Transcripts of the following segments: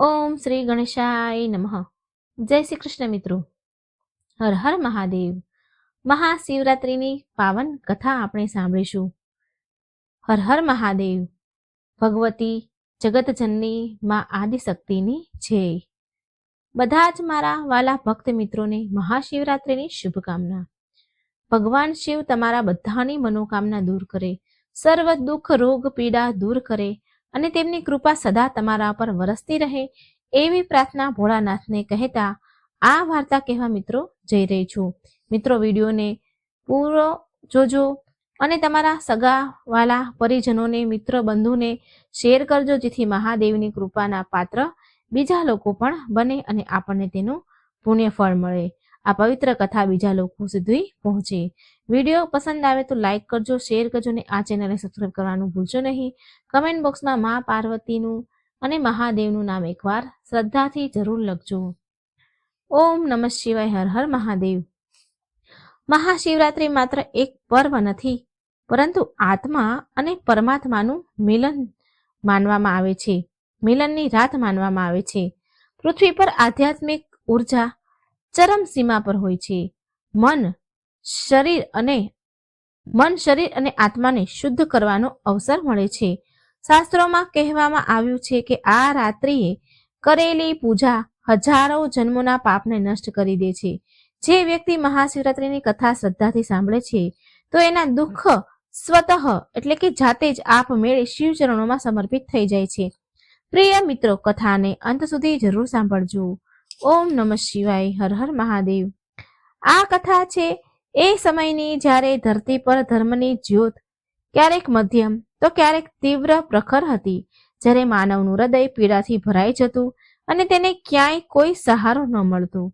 ઓમ શ્રી ગણેશાય નમઃ. જય શ્રી કૃષ્ણ મિત્રો. હર હર મહાદેવ. મહાશિવરાત્રિની પાવન કથા આપણે સાંભળીશું. હર હર મહાદેવ. ભગવતી જગતજનની મા આદિશક્તિની છે બધા જ મારા વાલા ભક્ત મિત્રોને મહાશિવરાત્રિની શુભકામના. ભગવાન શિવ તમારા બધાની મનોકામના દૂર કરે. સર્વ દુઃખ રોગ પીડા દૂર કરે. અને તેમની કૃપા સદા તમારા પર વરસતી રહે એવી પ્રાર્થના ભોળાનાથને કહેતા આ વાર્તા કહેવા મિત્રો જઈ રહી છું. મિત્રો, વિડીયોને પૂરો જોજો અને તમારા સગાવાલા પરિજનોને, મિત્ર બંધુને શેર કરજો, જેથી મહાદેવની કૃપાના પાત્ર બીજા લોકો પણ બને અને આપણને તેનું પુણ્યફળ મળે. આ પવિત્ર કથા બીજા લોકો સુધી પહોંચે. વીડિયો પસંદ આવે તો લાઈક કરજો, શેર કરજો અને આ ચેનલને સબસ્ક્રાઇબ કરવાનું ભૂલશો નહીં. કમેન્ટ બોક્સમાં મા પાર્વતીનું અને મહાદેવનું નામ એકવાર શ્રદ્ધાથી જરૂર લખજો. ઓમ નમઃ શિવાય, હર હર મહાદેવ. મહાશિવરાત્રિ માત્ર એક પર્વ નથી, પરંતુ આત્મા અને પરમાત્માનું મિલન માનવામાં આવે છે. મિલનની રાત માનવામાં આવે છે. પૃથ્વી પર આધ્યાત્મિક ઊર્જા ચરમ સીમા પર હોય છે. મન, શરીર અને, મન, શરીર અને આત્માને શુદ્ધ કરવાનો અવસર મળે છે. શાસ્ત્રોમાં કહેવામાં આવ્યું છે કે આ રાત્રિએ કરેલી પૂજા હજારો જન્મોના પાપને નષ્ટ કરી દે છે. જે વ્યક્તિ મહાશિવરાત્રિની કથા શ્રદ્ધાથી સાંભળે છે, તો એના દુઃખ સ્વતઃ એટલે કે જાતે જ આપમેળે શિવ ચરણોમાં સમર્પિત થઈ જાય છે. પ્રિય મિત્રો, કથાને અંત સુધી જરૂર સાંભળજો. ઓમ નમઃ શિવાય, હર હર મહાદેવ. આ કથા છે એ સમયની જ્યારે ધરતી પર ધર્મની જ્યોત ક્યારેક મધ્યમ તો ક્યારેક તીવ્ર પ્રખર હતી. જ્યારે માનવનું હૃદય પીડાથી ભરાઈ જતું અને તેને ક્યાંય કોઈ સહારો ન મળતો.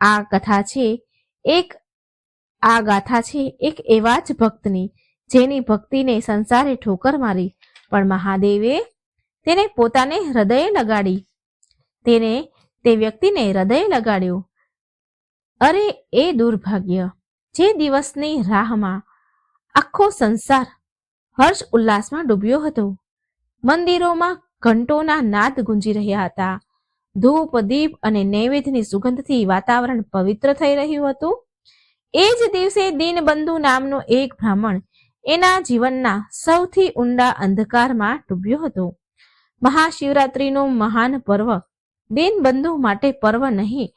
આ કથા છે એક, આ ગાથા છે એક એવા જ ભક્તની જેની ભક્તિને સંસારે ઠોકર મારી. પણ મહાદેવે તેને પોતાને હૃદયે લગાડી. તેને તે વ્યક્તિને હૃદય લગાડ્યું. અરે, એ દુર્ભાગ્ય. જે દિવસની રાહમાં આખો સંસાર હર્ષ ઉલ્લાસમાં ડૂબ્યો હતો. મંદિરોમાં ઘંટોના નાદ ગુંજી રહ્યા હતા. ધૂપ, દીપ અને નૈવેદ્યની સુગંધથી વાતાવરણ પવિત્ર થઈ રહ્યું હતું. એ જ દિવસે દીનબંધુ નામનો એક બ્રાહ્મણ એના જીવનના સૌથી ઊંડા અંધકારમાં ડૂબ્યો હતો. મહાશિવરાત્રિનું મહાન પર્વ દીનબંધુ માટે પર્વ નહીં,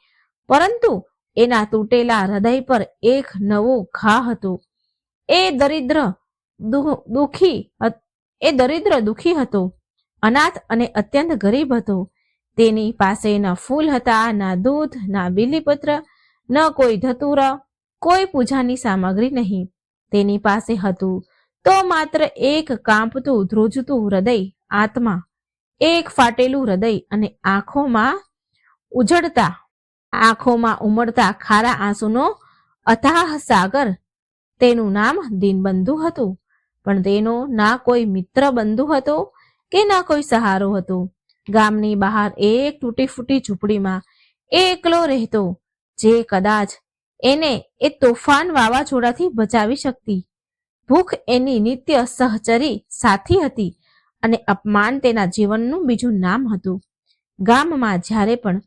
પરંતુ એના તૂટેલા હૃદય પર એક નવો ઘા હતો. એ દરિદ્ર દુખી એ દરિદ્ર દુખી હતો, અનાથ અને અત્યંત ગરીબ હતો. તેની પાસે ન ફૂલ હતા, ના દૂધ, ના બિલીપત્ર, ન કોઈ ધતુર, કોઈ પૂજાની સામગ્રી નહીં. તેની પાસે હતું તો માત્ર એક કાંપતું, ધ્રુજતું હૃદય આત્મા. એક ફાટેલું હૃદય અને આંખોમાં ઉજળતા, આંખોમાં ઉમળતા ખારા આંસુનો અથાહ સાગર. તેનું નામ દીનબંધુ હતું. પણ તેનો ના કોઈ મિત્ર બંધુ હતો કે ના કોઈ સહારો હતો. ગામની બહાર એક તૂટી ફૂટી ઝૂંપડીમાં એકલો રહેતો, જે કદાચ એને એ તોફાન વાવાઝોડાથી બચાવી શકતી. ભૂખ એની નિત્ય સહચરી સાથી હતી. અને અપમાન તેના જીવનનું બીજું નામ હતું. ગામમાં જ્યારે પણ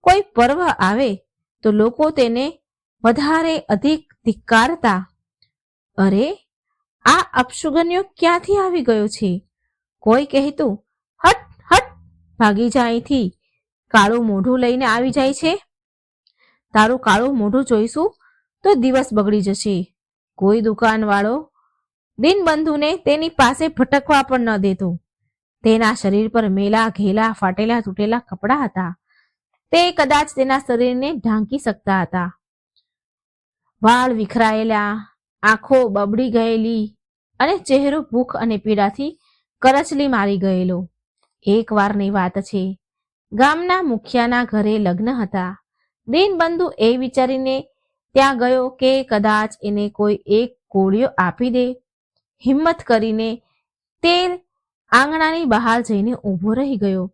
કોઈ પર્વ આવે, તો લોકો તેને વધારે અધિક ધિક્કારતા, અરે, આ અપશુગન્યો ક્યાંથી આવી ગયો છે? કોઈ કહેતું, હટ હટ, ભાગી જાયથી કાળું મોઢું લઈને આવી જાય છે. તારું કાળું મોઢું જોઈશું, તો દિવસ બગડી જશે. કોઈ દુકાનવાળો દિનબંધુને તેની પાસે ભટકવા પણ ન દેતો. તેના શરીર પર મેલા, ઘેલા, ફાટેલા, તૂટેલા કપડાં હતા. તે કદાચ તેના શરીરને ઢાંકી શકતા હતા. વાળ વિખરાયેલા, આંખો બબડી ગયેલી અને ચહેરો ભૂખ અને પીડાથી કરચલી મારી ગયેલો. એક વારની વાત છે. ગામના મુખિયાના ઘરે લગ્ન હતા. દીનબંધુ એ વિચારીને ત્યાં ગયો કે કદાચ એને કોઈ એક કોળિયો આપી દે. હિંમત કરીને તે આંગણાની બહાર જઈને ઊભો રહી ગયો.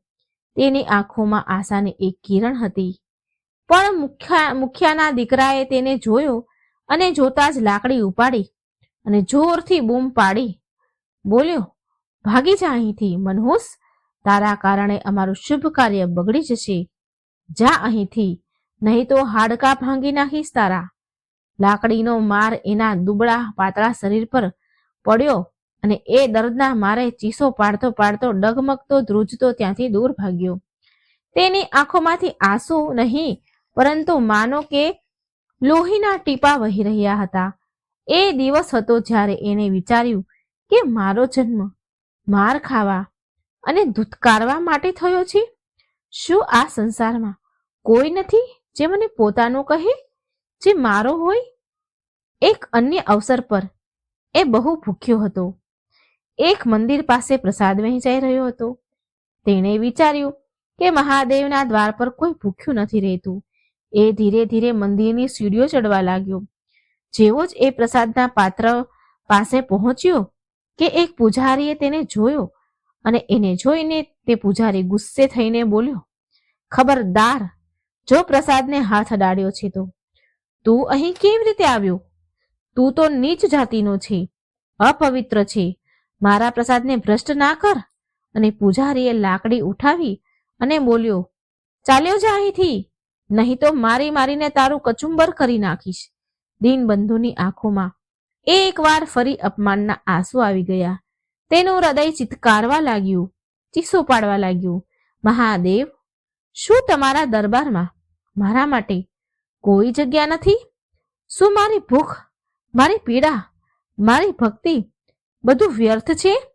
તેની આંખોમાં આશાની એક કિરણ હતી. પણ મુખ્યા, મુખ્યાના દીકરાએ તેને જોયો અને જોતા જ લાકડી ઉપાડી અને જોરથી બૂમ પાડી. બોલ્યો, ભાગી જા અહીંથી મનહૂસ તારા કારણે અમારું શુભ કાર્ય બગડી જશે. જા અહીંથી, નહીં તો હાડકા ભાંગી નાખીશ તારા. લાકડીનો માર એના દુબળા પાતળા શરીર પર પડ્યો અને એ દર્દના મારે ચીસો પાડતો પાડતો ડગમગતો, ધ્રુજતો ત્યાંથી દૂર ભાગ્યો. તેની આંખોમાંથી આંસુ નહીં, પરંતુ માનો કે લોહીના ટીપા વહી રહ્યા હતા. એ દિવસ હતો જ્યારે એને વિચાર્યું કે મારો જન્મ માર ખાવા અને ધૂતકારવા માટે થયો છે. શું આ સંસારમાં કોઈ નથી જે મને પોતાનું કહે, જે મારો હોય? એક અન્ય અવસર પર એ બહુ ભૂખ્યો હતો. એક મંદિર પાસે પ્રસાદ વહેંચાઈ રહ્યો હતો. તેણે વિચાર્યું કે મહાદેવના દ્વાર પર કોઈ ભૂખ્યું નથી રહેતું. એ ધીરે ધીરે મંદિરની સીડીઓ ચડવા લાગ્યો. જેવો જ એ પ્રસાદના પાત્ર પાસે પહોંચ્યો કે એક પૂજારીએ તેને જોયો અને એને જોઈને તે પૂજારી ગુસ્સે થઈને બોલ્યો, ખબરદાર, જો પ્રસાદને હાથ અડાડ્યો છે તો. તું અહીં કેવી રીતે આવ્યો? તું તો નીચ જાતિનો છે, અપવિત્ર છે. મારા પ્રસાદને ભ્રષ્ટ ના કર. અને પૂજારીએ લાકડી ઉઠાવી અને બોલ્યો, ચાલ્યો જા અહીંથી. નહીં તો મારી મારીને તારું કચુંબર કરી નાખીશ. દીનબંધુની આંખોમાં એકવાર ફરી અપમાનના આંસુ આવી ગયા. તેનું હૃદય ચિત્કારવા લાગ્યું, ચીસો પાડવા લાગ્યું, મહાદેવ, શું તમારા દરબારમાં મારા માટે કોઈ જગ્યા નથી? શું મારી ભૂખ મારી પીડા, મારી ભક્તિ બધું વ્યર્થ છે?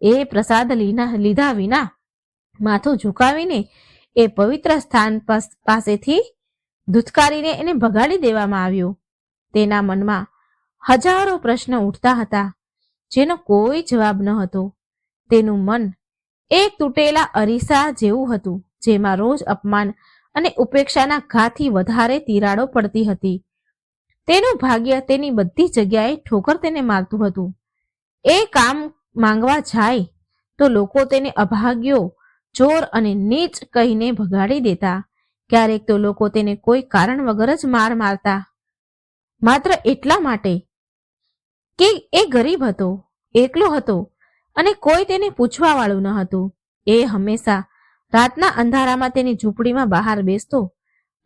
એ પ્રસાદ લીધા વિના માથું ઝુકાવીને એ પવિત્ર સ્થાન પાસ- પાસેથી ધુતકારીને એને ભગાડી દેવામાં આવ્યો. તેના મનમાં હજારો પ્રશ્ન ઉઠતા હતા, જેનો કોઈ જવાબ ન હતો. તેનું મન એક તૂટેલા અરીસા જેવું હતું, જેમાં રોજ અપમાન અને ઉપેક્ષાના ઘાથી વધારે તિરાડો પડતી હતી. તેનું ભાગ્ય તેની બધી જગ્યાએ ઠોકર તેને મારતું હતું. એ કામ માંગવા જાય તો લોકો તેને અભાગ્યો, ચોર અને નીચ કહીને ભગાડી દેતા. ક્યારેક તો લોકો તેને કોઈ કારણ વગર જ માર મારતા. માત્ર એટલા માટે કે એ ગરીબ હતો, એકલો હતો અને કોઈ તેને પૂછવા વાળું ન હતું. એ હંમેશા રાતના અંધારામાં તેની ઝૂંપડીમાં બહાર બેસતો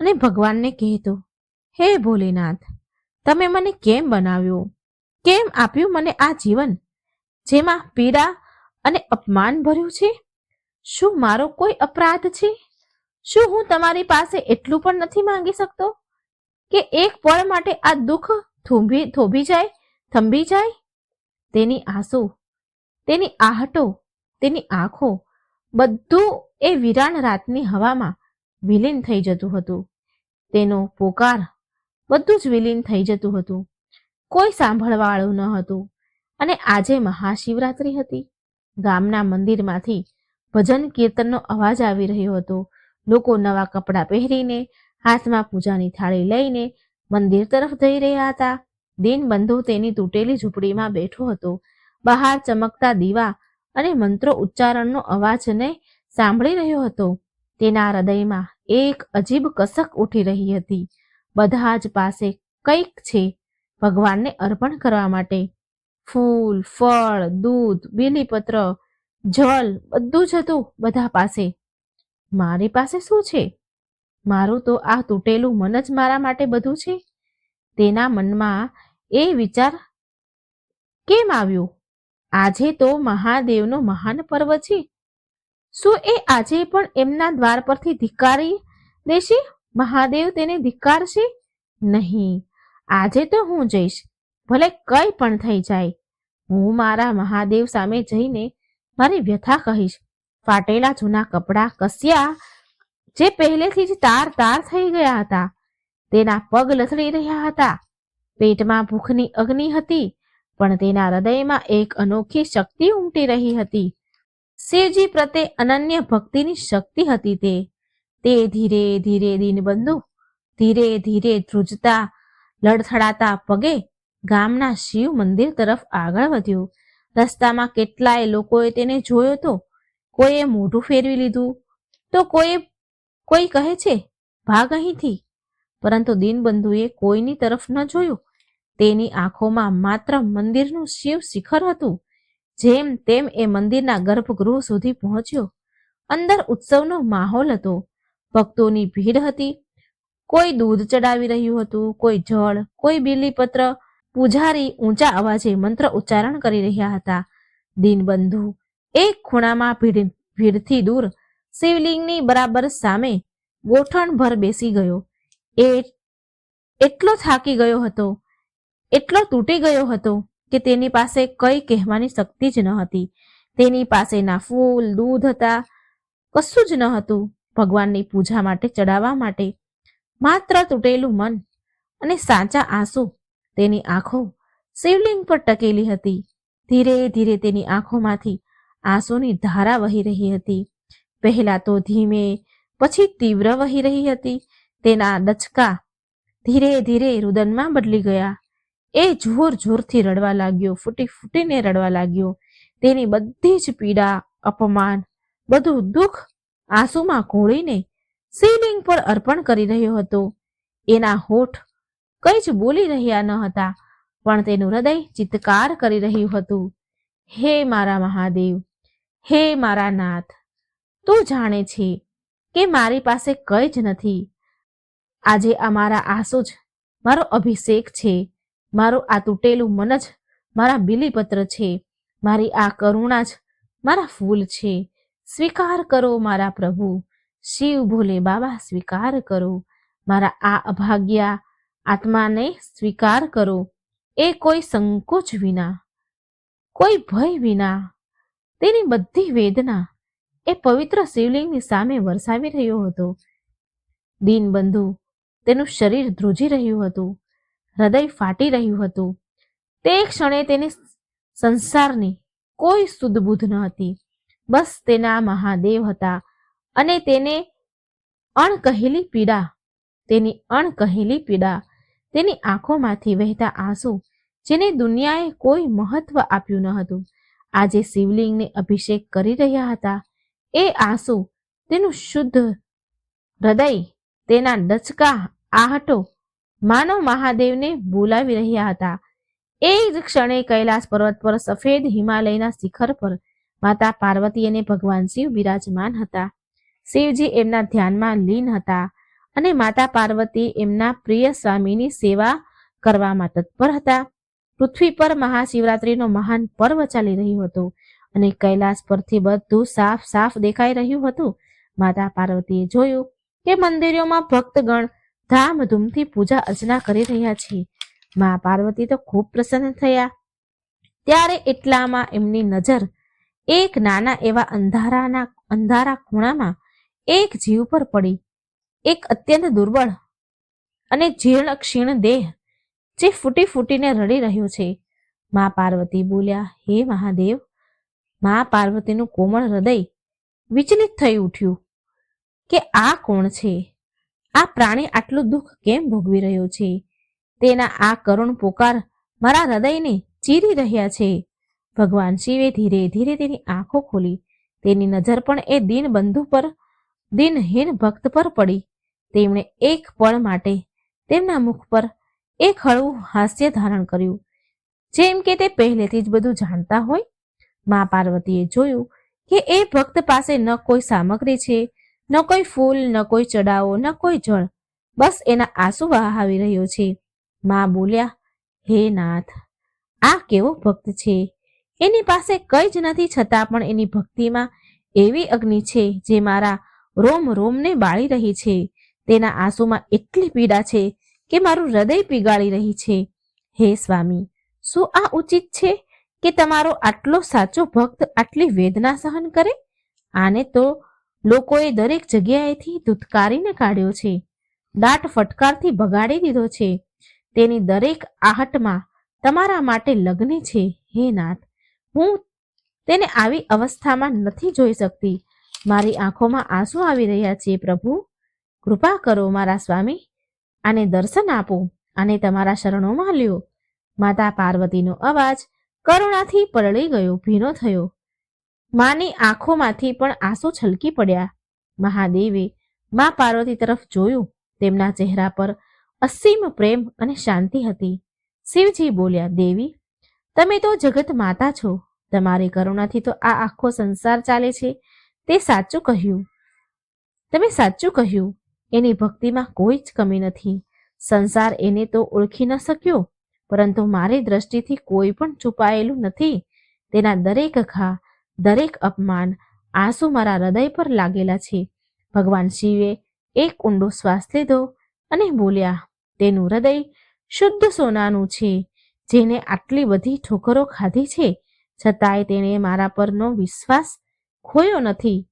અને ભગવાનને કહેતો, હે ભોલેનાથ તમે મને કેમ બનાવ્યો? કેમ આપ્યું મને આ જીવન? જેમાં પીડા અને અપમાન ભર્યું છે? શું મારો કોઈ અપરાધ છે? શું હું તમારી પાસે એટલું પણ નથી માંગી શકતો? કે એક પળ માટે આ દુઃખ થોભી થોભી જાય, થંભી જાય? તેની આંસુ, તેની આહટો, તેની આંખો, બધું એ વિરાણ રાતની હવામાં વિલીન થઈ જતું હતું. તેનો પોકાર બધું જ વિલીન થઈ જતું હતું. કોઈ સાંભળવાળું ન હતું. અને આજે મહાશિવરાત્રી હતી. ગામના મંદિરમાંથી ભજન કીર્તનનો અવાજ આવી રહ્યો હતો. લોકો નવા કપડાં પહેરીને, હાથમાં પૂજાની થાળી લઈને મંદિર તરફ જઈ રહ્યા હતા. દિનબંધુ તેની તૂટેલી ઝૂંપડીમાં બેઠો હતો. બહાર ચમકતા દીવા અને મંત્રો ઉચ્ચારણનો અવાજને સાંભળી રહ્યો હતો. તેના હૃદયમાં એક અજીબ કસક ઉઠી રહી હતી. બધા જ પાસે કંઈક છે ભગવાનને અર્પણ કરવા માટે. ફૂલ, ફળ, દૂધ, બીલીપત્ર જલ બધું જ હતું બધા પાસે. મારી પાસે શું છે? મારું તો આ તૂટેલું મન જ મારા માટે બધું છે. તેના મનમાં એ વિચાર કેમ આવ્યો? આજે તો મહાદેવનો મહાન પર્વ છે. શું એ આજે પણ એમના દ્વાર પરથી ધિકારી દેશે? મહાદેવ તેને ધિક્કારશે નહીં. આજે તો હું જઈશ. ભલે કઈ પણ થઈ જાય. હું મારા મહાદેવ સામે જઈને મારી વ્યથા કહીશ. ફાટેલા જૂના કપડાં કસ્યા જે પહેલેથી જ તાર તાર થઈ ગયા હતા. તેના પગ લથડી રહ્યા હતા. પેટમાં ભૂખની અગ્નિ હતી, પણ તેના હૃદયમાં એક અનોખી શક્તિ ઉમટી રહી હતી. શિવજી પ્રત્યે અનન્ય ભક્તિની શક્તિ હતી તે. તે ધીરે ધીરે દીનબંધુ ધીરે ધીરે ધ્રુજતા લડથડાતા પગે ગામના શિવ મંદિર તરફ આગળ વધ્યો. રસ્તામાં કેટલાય લોકોએ તેને જોયો તો કોઈએ મોઢું ફેરવી લીધું, તો કોઈ કોઈ કહે છે, ભાગ અહીંથી. પરંતુ દીનબંધુએ કોઈની તરફ ન જોયું. તેની આંખોમાં માત્ર મંદિરનું શિવ શિખર હતું, જેમ તેમ એ મંદિરના ગર્ભગૃહ સુધી પહોંચ્યો. અંદર ઉત્સવનો માહોલ હતો. ભક્તોની ભીડ હતી. કોઈ દૂધ ચડાવી રહ્યું હતું, કોઈ જળ, કોઈ બીલીપત્ર. પૂજારી ઊંચા અવાજે મંત્ર ઉચ્ચારણ કરી રહ્યા હતા. દીનબંધુ, એક ખૂણામાં ભીડ, ભીડથી દૂર. શિવલિંગની બરાબર સામે ગોઠણભર બેસી ગયો. એ એટલો થાકી ગયો હતો, એટલો તૂટી ગયો હતો કે તેની પાસે કઈ કહેવાની શક્તિ જ ન હતી. તેની પાસે ના ફૂલ, દૂધ હતા, કશું જ ન હતું. ભગવાનની પૂજા માટે ચડાવવા માટે માત્ર તૂટેલું મન અને સાચા આંસુ તેની આંખો શિવલિંગ પર ટકેલી હતી. ધીરે ધીરે તેની આંખોમાંથી આંસુની ધારા વહી રહી હતી. પહેલા તો ધીમે, પછી તીવ્ર વહી રહી હતી. તેના ડચકા ધીરે ધીરે રુદનમાં બદલી ગયા. એ જોર જોરથી રડવા લાગ્યો, ફૂટી ફૂટીને રડવા લાગ્યો. તેની બધી જ પીડા, અપમાન, બધું દુઃખ આંસુમાં ઘોળીને શિવલિંગ પર અર્પણ કરી રહ્યો હતો. એના હોઠ કંઈ જ બોલી રહ્યા ન હતા, પણ તેનું હૃદય ચિત્કાર કરી રહ્યું હતું. હે મારા મહાદેવ, હે મારા નાથ, તું જાણે છે કે મારી પાસે કંઈ જ નથી. આજે આ મારા આંસુ જ મારો અભિષેક છે, મારું આ તૂટેલું મન જ મારા બિલીપત્ર છે, મારી આ કરુણા જ મારા ફૂલ છે. સ્વીકાર કરો મારા પ્રભુ. શિવ ભોલે બાબા, સ્વીકાર કરો. મારા આ અભાગ્યા આત્માને સ્વીકાર કરો. એ કોઈ સંકોચ વિના, કોઈ ભય વિના, તેની બધી વેદના એ પવિત્ર શિવલિંગની સામે વરસાવી રહ્યો હતો. દીનબંધુ તેનું શરીર ધ્રુજી રહ્યું હતું. હૃદય ફાટી રહ્યું હતું. તે ક્ષણે તેની સંસારની કોઈ સુદબુદ્ધ ન હતી. બસ તેના મહાદેવ હતા. અને તેને અણકહેલી પીડા, તેની અણકહેલી પીડા, તેની આંખોમાંથી વહેતા આંસુ, જેને દુનિયાએ કોઈ મહત્વ આપ્યું ન હતું. આજે શિવલિંગને અભિષેક કરી રહ્યા હતા. એ આંસુ, તેનું શુદ્ધ હૃદય, તેના ડચકા, આહટો માનવ મહાદેવને બોલાવી રહ્યા હતા. એ જ ક્ષણે કૈલાસ પર્વત પર સફેદ હિમાલયના શિખર પર માતા પાર્વતી અને ભગવાન શિવ બિરાજમાન હતા. શિવજી એમના ધ્યાનમાં લીન હતા અને માતા પાર્વતી એમના પ્રિય સ્વામીની સેવા કરવામાં તત્પર હતા. પૃથ્વી પર મહાશિવરાત્રીનો મહાન પર્વ ચાલી રહ્યો હતો અને કૈલાસ પરથી બધું સાફ સાફ દેખાઈ રહ્યું હતું. માતા પાર્વતીએ જોયું કે મંદિરોમાં ભક્તગણ ધામધૂમથી પૂજા અર્ચના કરી રહ્યા છે. મા પાર્વતી તો ખૂબ પ્રસન્ન થયા. ત્યારે એટલામાં એમની નજર એક નાના એવા અંધારાના, અંધારા ખૂણામાં એક જીવ પર પડી. એક અત્યંત દુર્બળ અને જીર્ણ ક્ષીણ દેહ જે ફૂટી ફૂટીને રડી રહ્યો છે. મા પાર્વતી બોલ્યા, હે મહાદેવ! મા પાર્વતીનું કોમળ હૃદય વિચલિત થઈ ઉઠ્યું કે આ કોણ છે? આ પ્રાણી આટલું દુઃખ કેમ ભોગવી રહ્યો છે? તેના આ કરુણ પોકાર મારા હૃદયને ચીરી રહ્યા છે. ભગવાન શિવે ધીરે ધીરે તેની આંખો ખોલી. તેની નજર પણ એ દીન બંધુ પર, દિનહીન ભક્ત પર પડી. તેમણે એક પળ માટે તેમના મુખ પર એક હળવું હાસ્ય ધારણ કર્યું. જેમ કે તે પહેલેથી જ બધું જાણતા હોય. મા પાર્વતીએ જોયું કે એ ભક્ત પાસે ન કોઈ સામગ્રી છે, ન કોઈ ફૂલ, ન કોઈ ચડાવો, ન કોઈ જળ. બસ એના આંસુ વહાવી રહ્યો છે. મા બોલ્યા, હે નાથ, આ કેવો ભક્ત છે? એની પાસે કંઈ જ નથી છતાં પણ એની ભક્તિમાં એવી અગ્નિ છે જે મારા રોમ રોમને બાળી રહી છે. તેના આંસુમાં એટલી પીડા છે કે મારું હૃદય પીગાળી રહી છે. હે સ્વામી, શું આ ઉચિત છે કે તમારો આટલો સાચો ભક્ત આટલી વેદના સહન કરે? આને તો લોકોએ દરેક જગ્યાએથી ધુતકારીને કાઢ્યો છે. દાટ ફટકારથી ભગાડી દીધો છે. તેની દરેક આહટમાં તમારા માટે લગ્ન છે. હે નાથ હું તેને આવી અવસ્થામાં નથી જોઈ શકતી. મારી આંખોમાં આંસુ આવી રહ્યા છે, પ્રભુ. કૃપા કરો મારા સ્વામી આને દર્શન આપો અને તમારા શરણોમાં લ્યો. માતા પાર્વતીનો અવાજ કરુણાથી પરળી ગયો, ભીનો થયો. માની આંખોમાંથી પણ આંસુ છલકી પડ્યા. મહાદેવે મા પાર્વતી તરફ જોયું. તેમના ચહેરા પર અસીમ પ્રેમ અને શાંતિ હતી. શિવજી બોલ્યા, દેવી તમે તો જગત માતા છો. તમારી કરુણાથી તો આ આખો સંસાર ચાલે છે. તે સાચું કહ્યું. તમે સાચું કહ્યું. એની ભક્તિમાં કોઈ જ કમી નથી. સંસાર એને તો ઓળખી ન શક્યો. પરંતુ મારી દ્રષ્ટિથી કોઈ પણ છુપાયેલું નથી. તેના દરેક ઘા, દરેક અપમાન આંસુ મારા હૃદય પર લાગેલા છે. ભગવાન શિવે એક ઊંડો શ્વાસ લીધો અને બોલ્યા, તેનું હૃદય શુદ્ધ સોનાનું છે. જેને આટલી બધી ઠોકરો ખાધી છે, છતાંય તેણે મારા પરનો વિશ્વાસ ખોયો નથી.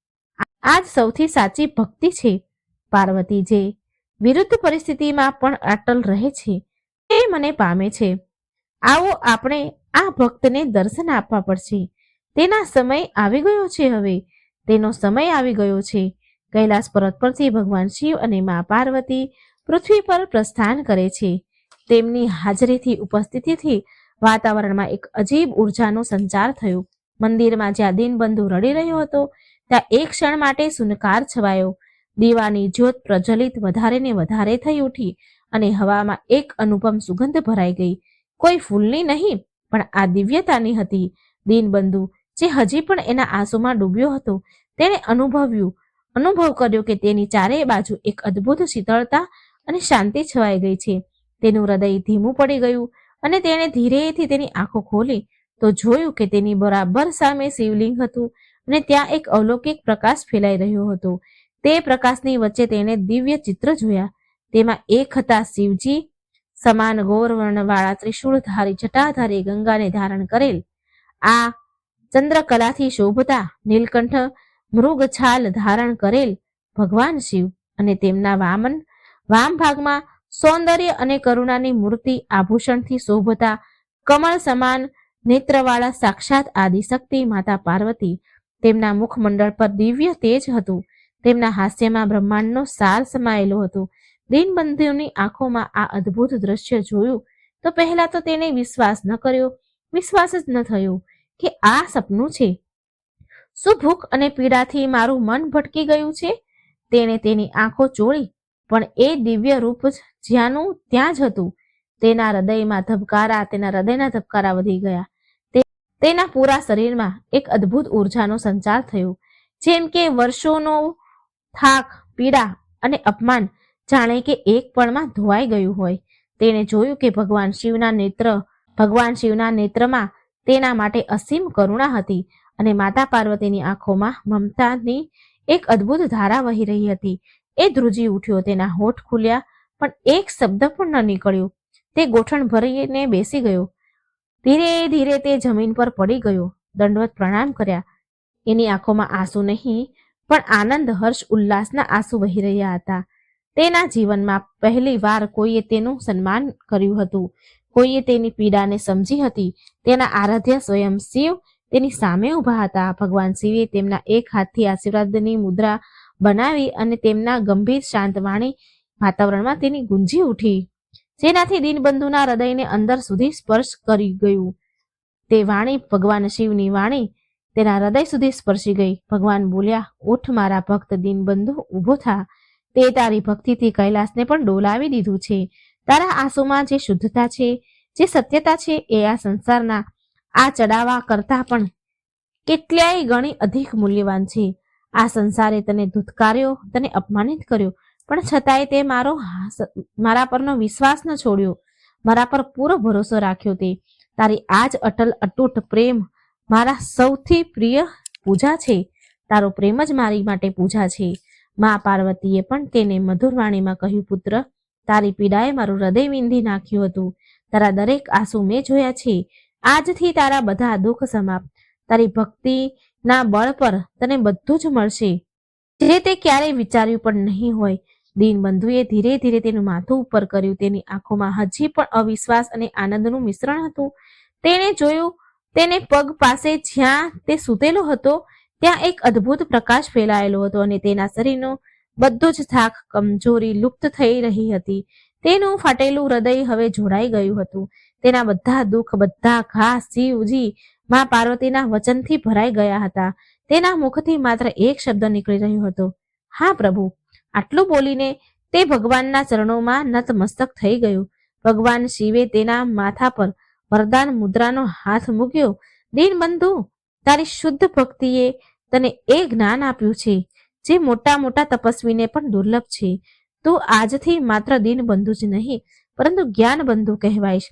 આ જ સૌથી સાચી ભક્તિ છે, પાર્વતી, જે વિરુદ્ધ પરિસ્થિતિમાં પણ અટલ રહે છે. તે મને પામે છે. આવો આપણે આ ભક્તને દર્શન આપવા પડશે. તેના સમય આવી ગયો છે હવે. તેનો સમય આવી ગયો છે. કૈલાસ પર્વત પરથી ભગવાન શિવ અને મા પાર્વતી પૃથ્વી પર પ્રસ્થાન કરે છે. તેમની હાજરીથી ઉપસ્થિતિથી વાતાવરણમાં એક અજીબ ઉર્જાનો સંચાર થયો. મંદિરમાં જ્યાં દિનબંધુ રડી રહ્યો હતો, ત્યાં એક ક્ષણ માટે સુનકાર છવાયો. દીવાની જ્યોત પ્રજ્વલિત વધારે ને વધારે થઈ ઉઠી અને હવામાં એક અનુપમ સુગંધ ભરાઈ ગઈ. કોઈ ફૂલની નહીં, પણ આ દિવ્યતાની હતી. દીનબંધુ, જે હજી પણ એના આંસુમાં ડૂબ્યો હતો, તેણે અનુભવ્યું. અનુભવ કર્યો કે તેની ચારેય બાજુ એક અદ્ભુત શીતળતા અને શાંતિ છવાઈ ગઈ છે. તેનું હૃદય ધીમું પડી ગયું અને તેણે ધીરેથી તેની આંખો ખોલી તો જોયું કે તેની બરાબર સામે શિવલિંગ હતું અને ત્યાં એક અલૌકિક પ્રકાશ ફેલાઈ રહ્યો હતો. તે પ્રકાશની વચ્ચે તેણે દિવ્ય ચિત્ર જોયા. તેમાં એક હતા શિવજી, સમાન ગૌરવર્ણવાળા ત્રિશુળધારી જટાધારી ગંગાને ધારણ કરેલ. આ ચંદ્રકલાથી શોભતા નીલકંઠ મૃગછાલ ધારણ કરેલ ભગવાન શિવ અને તેમના વામન. વામ ભાગમાં સૌંદર્ય અને કરુણાની મૂર્તિ આભૂષણથી શોભતા કમળ સમાન નેત્રવાળા સાક્ષાત આદિશક્તિ માતા પાર્વતી. તેમના મુખમંડળ પર દિવ્ય તેજ હતું. તેમના હાસ્યમાં બ્રહ્માંડનો સાર સમાયેલો હતો. દિનબંધુની આંખોમાં આ અદ્ભુત દ્રશ્ય જોયું તો પહેલા તો તેને વિશ્વાસ ન કર્યો. વિશ્વાસ જ ન થયો કે આ સપનું છે. શું ભૂખ અને પીડાથી મારું મન ભટકી ગયું છે? તેણે તેની આંખો ચોળી પણ એ દિવ્ય રૂપ જ્યાંનું ત્યાં જ હતું. તેના હૃદયમાં ધબકારા, તેના હૃદયના ધબકારા વધી ગયા. તેના પૂરા શરીરમાં એક અદ્ભુત ઉર્જાનો સંચાર થયો. જેમ કે વર્ષોનો થાક, પીડા અને અપમાન જાણે કે એક પળમાં ધોવાઈ ગયું હોય. તેણે જોયું કે ભગવાન શિવના નેત્ર, ભગવાન શિવના નેત્રમાં તેના માટે અસીમ કરુણા હતી અને માતા પાર્વતીની આંખોમાં મમતાની એક અદ્ભુત ધારા વહી રહી હતી. એ ધ્રુજી ઉઠ્યો, તેના હોઠ ખુલ્યા, પણ એક શબ્દ પણ ન નીકળ્યો. તે ગોઠણ ભરીને બેસી ગયો. ધીરે ધીરે તે જમીન પર પડી ગયો. દંડવત પ્રણામ કર્યા. એની આંખોમાં આંસુ નહીં, પણ આનંદ, હર્ષ, ઉલ્લાસના આંસુ વહી રહ્યા હતા. તેના જીવનમાં પહેલી વાર કોઈએ તેનું સન્માન કર્યું હતું. કોઈએ તેની પીડાને સમજી હતી. તેના આરાધ્ય સ્વયં શિવ તેની સામે ઊભા હતા. ભગવાન શિવે તેમના એક હાથથી આશીર્વાદની મુદ્રા બનાવી અને તેમના ગંભીર શાંત વાણી વાતાવરણમાં તેની ગુંજી ઉઠી. જેનાથી દીનબંધુના હૃદયને અંદર સુધી સ્પર્શ કરી ગયું. તે વાણી ભગવાન શિવની વાણી તેના હૃદય સુધી સ્પર્શી ગઈ. ભગવાન બોલ્યા, ઉઠ મારા ભક્ત દીનબંધુ, ઊભો થા. તે તારી ભક્તિથી કૈલાસને પણ ડોલાવી દીધું છે. તારા આંસુમાં જે શુદ્ધતા છે, જે સત્યતા છે, એ આ સંસારના આ ચડાવા કરતા પણ કેટલાય ગણી અધિક મૂલ્યવાન છે. આ સંસારે તને ધૂતકાર્યો, તને અપમાનિત કર્યો. પણ છતાંય તે મારો મારા પરનો વિશ્વાસ ન છોડ્યો. મારા પર પૂરો ભરોસો રાખ્યો તે. તારી આજ અટલ અતૂટ પ્રેમ મારા સૌથી પ્રિય પૂજા છે. તારો પ્રેમ જ મારી માટે પૂજા છે. મા પાર્વતીએ પણ તેને મધુર વાણીમાં કહ્યું, પુત્ર, તારી પીડાએ મારું હૃદય વિંધી નાખ્યું હતું. તારા દરેક આંસુ મેં જોયા છે. આજથી તારા બધા દુઃખ સમાપ્ત. તારી ભક્તિના બળ પર તને બધું જ મળશે. જે તે ક્યારેય વિચાર્યું પણ નહીં હોય. દીનબંધુએ ધીરે ધીરે તેનું માથું ઉપર કર્યું. તેની આંખોમાં હજી પણ અવિશ્વાસ અને આનંદનું મિશ્રણ હતું. તેણે જોયું, તેને પગ પાસે જ્યાં તે સૂતેલો હતો, ત્યાં એક અદ્ભુત પ્રકાશ ફેલાયેલો હતો અને તેના શરીરનો બધો જ થાક કમજોરી લુપ્ત થઈ રહી હતી. તેનું ફાટેલું હૃદય હવે જોડાઈ ગયું હતું. તેના બધા દુઃખ, બધા ઘા શિવજી મા પાર્વતીના વચનથી ભરાઈ ગયા હતા. તેના મુખથી માત્ર એક શબ્દ નીકળી રહ્યો હતો. હા, પ્રભુ. આટલું બોલીને તે ભગવાનના ચરણોમાં નતમસ્તક થઈ ગયું. ભગવાન શિવે તેના માથા પર વરદાન મુદ્રાનો હાથ મૂક્યો. દીનબંધુ, તારી શુદ્ધ ભક્તિએ તને એ જ્ઞાન આપ્યું છે, જે મોટા મોટા તપસ્વીને પણ દુર્લભ છે. તું આજથી માત્ર દીનબંધુ જ નહીં, પરંતુ જ્ઞાન બંધુ કહેવાઈશ.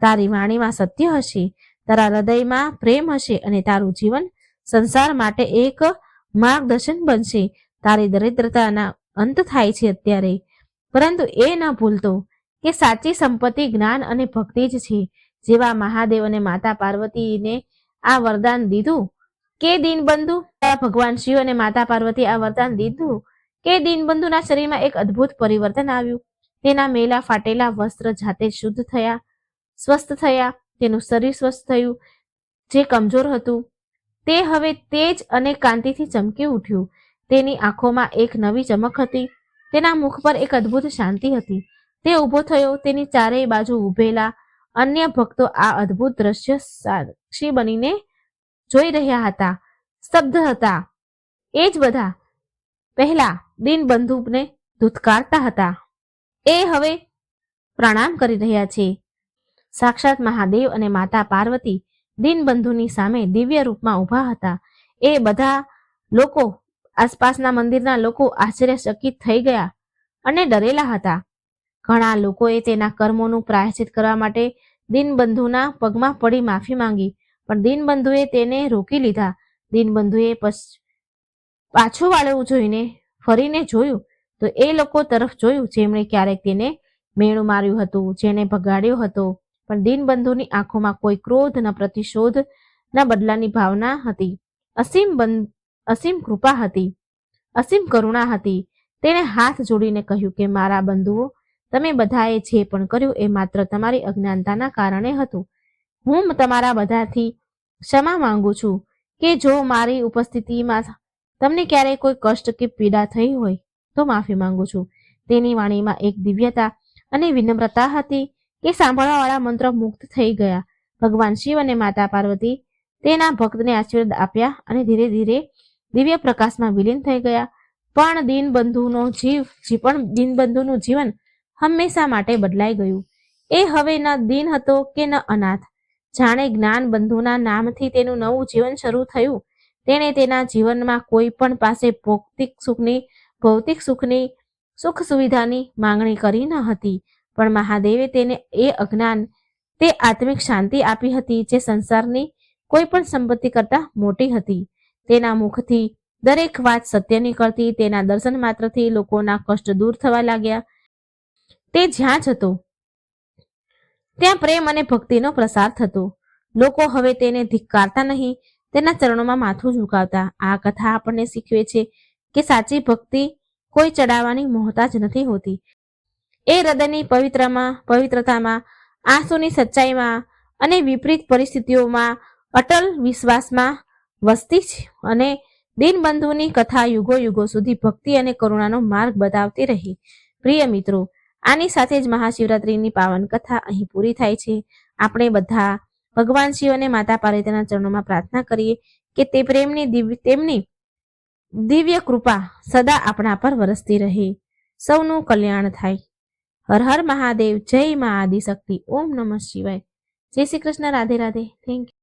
તારી વાણીમાં સત્ય હશે. તારા હૃદયમાં પ્રેમ હશે અને તારું જીવન સંસાર માટે એક માર્ગદર્શન બનશે. તારી દરિદ્રતાના અંત થાય છે અત્યારે. પરંતુ એ ન ભૂલતો કે સાચી સંપત્તિ, જ્ઞાન અને ભક્તિ જ છે. જેવા મહાદેવ અને માતા પાર્વતીને આ વરદાન દીધું કે દીનબંધુ? ભગવાન શિવ અને માતા પાર્વતી આ વરદાન દીધું કે દીનબંધુના શરીરમાં એક અદ્ભુત પરિવર્તન આવ્યું. તેના મેલા ફાટેલા વસ્ત્ર જાતે શુદ્ધ થયા, સ્વસ્થ થયા. તેનું શરીર સ્વસ્થ થયું, જે કમજોર હતું. તે હવે તેજ અને કાંતિથી ચમકી ઉઠ્યું. તેની આંખોમાં એક નવી ચમક હતી. તેના મુખ પર એક અદ્ભુત શાંતિ હતી. તે ઊભો થયો, તેની ચારેય બાજુ ઊભેલા અન્ય ભક્તો આ અદ્ભુત દ્રશ્ય સાક્ષી બનીને જોઈ રહ્યા હતા. સ્તબ્ધ હતા. એ જ બધા પહેલા દીનબંધુને ધૂતકારતા હતા. એ હવે પ્રણામ કરી રહ્યા છે. સાક્ષાત મહાદેવ અને માતા પાર્વતી દીનબંધુની સામે દિવ્ય રૂપમાં ઊભા હતા. એ બધા લોકો આસપાસના મંદિરના લોકો આશ્ચર્યચકિત થઈ ગયા અને ડરેલા હતા. ઘણા લોકોએ તેના કર્મોનું પ્રાયશ્ચિત કરવા માટે દીનબંધુના પગમાં પડી માફી માંગી, પણ દીનબંધુએ તેને રોકી લીધા. દીનબંધુએ પાછું વાળવું જોઈને ફરીને જોયું તો એ લોકો તરફ જોયું, જેમણે ક્યારેક તેને મેણું માર્યું હતું જેને ભગાડ્યો હતો. પણ દીનબંધુની આંખોમાં કોઈ ક્રોધ ન પ્રતિશોધ ના બદલાની ભાવના હતી. અસીમ બંધ અસીમ કૃપા હતી. અસીમ કરુણા હતી. તેણે હાથ જોડીને કહ્યું કે, મારા બંધુઓ, તમે બધાએ જે પણ કર્યું એ માત્ર તમારી અજ્ઞાનતાના કારણે હતું. હું તમારા બધાથી ક્ષમા માંગુ છું કે જો મારી ઉપસ્થિતિમાં તમને ક્યારેય કોઈ કષ્ટ કે પીડા થઈ હોય તો માફી માંગુ છું. તેની વાણીમાં એક દિવ્યતા અને વિનમ્રતા હતી. કે સાંભળવાવાળા મંત્ર મુક્ત થઈ ગયા. ભગવાન શિવ અને માતા પાર્વતી તેના ભક્તને આશીર્વાદ આપ્યા અને ધીરે ધીરે દિવ્ય પ્રકાશમાં વિલીન થઈ ગયા. પણ દીનબંધુનો જીવ પણ દીનબંધુનું જીવન હંમેશા માટે બદલાઈ ગયું. એ હવે ન દીન હતો કે ન અનાથ. જાણે જ્ઞાન બંધુના નામથી તેનું નવું જીવન શરૂ થયું. તેણે તેના જીવનમાં કોઈ પણ પાસે ભૌતિક સુખની ભૌતિક સુખની, સુખ સુવિધાની માંગણી કરી ન હતી. પણ મહાદેવે તેને એ અજ્ઞાન, તે આત્મિક શાંતિ આપી હતી જે સંસારની કોઈ પણ સંપત્તિ કરતા મોટી હતી. તેના મુખથી દરેક વાત સત્ય નીકળતી, તેના દર્શન માત્રથી લોકોના કષ્ટ દૂર થવા લાગ્યા. તે જ્યાં જ હતો, ત્યાં પ્રેમ અને ભક્તિનો પ્રસાર થતો. લોકો હવે તેને ધિક્કારતા નહીં, તેના ચરણોમાં માથું ઝુકાવતા. આ કથા આપણને શીખવે છે કે સાચી ભક્તિ કોઈ ચડાવવાની મોહતાજ નથી હોતી. એ હૃદયની પવિત્રમાં, પવિત્રતામાં, આંસુની સચ્ચાઈમાં અને વિપરીત પરિસ્થિતિઓમાં અટલ વિશ્વાસમાં વસતી છે અને દિનબંધુની કથા યુગો યુગો સુધી ભક્તિ અને કરુણાનો માર્ગ બતાવતી રહી. પ્રિય મિત્રો, આની સાથે જ મહાશિવરાત્રિની પાવન કથા અહીં પૂરી થાય છે. આપણે બધા ભગવાન શિવ અને માતા પાર્વતીના ચરણોમાં પ્રાર્થના કરીએ કે તે પ્રેમની દિવ્ય, તેમની દિવ્ય કૃપા સદા આપણા પર વરસતી રહે. સૌનું કલ્યાણ થાય. હર હર મહાદેવ, જય મા આદિશક્તિ, ઓમ નમઃ શિવાય. જય શ્રી કૃષ્ણ, રાધે રાધે. Thank you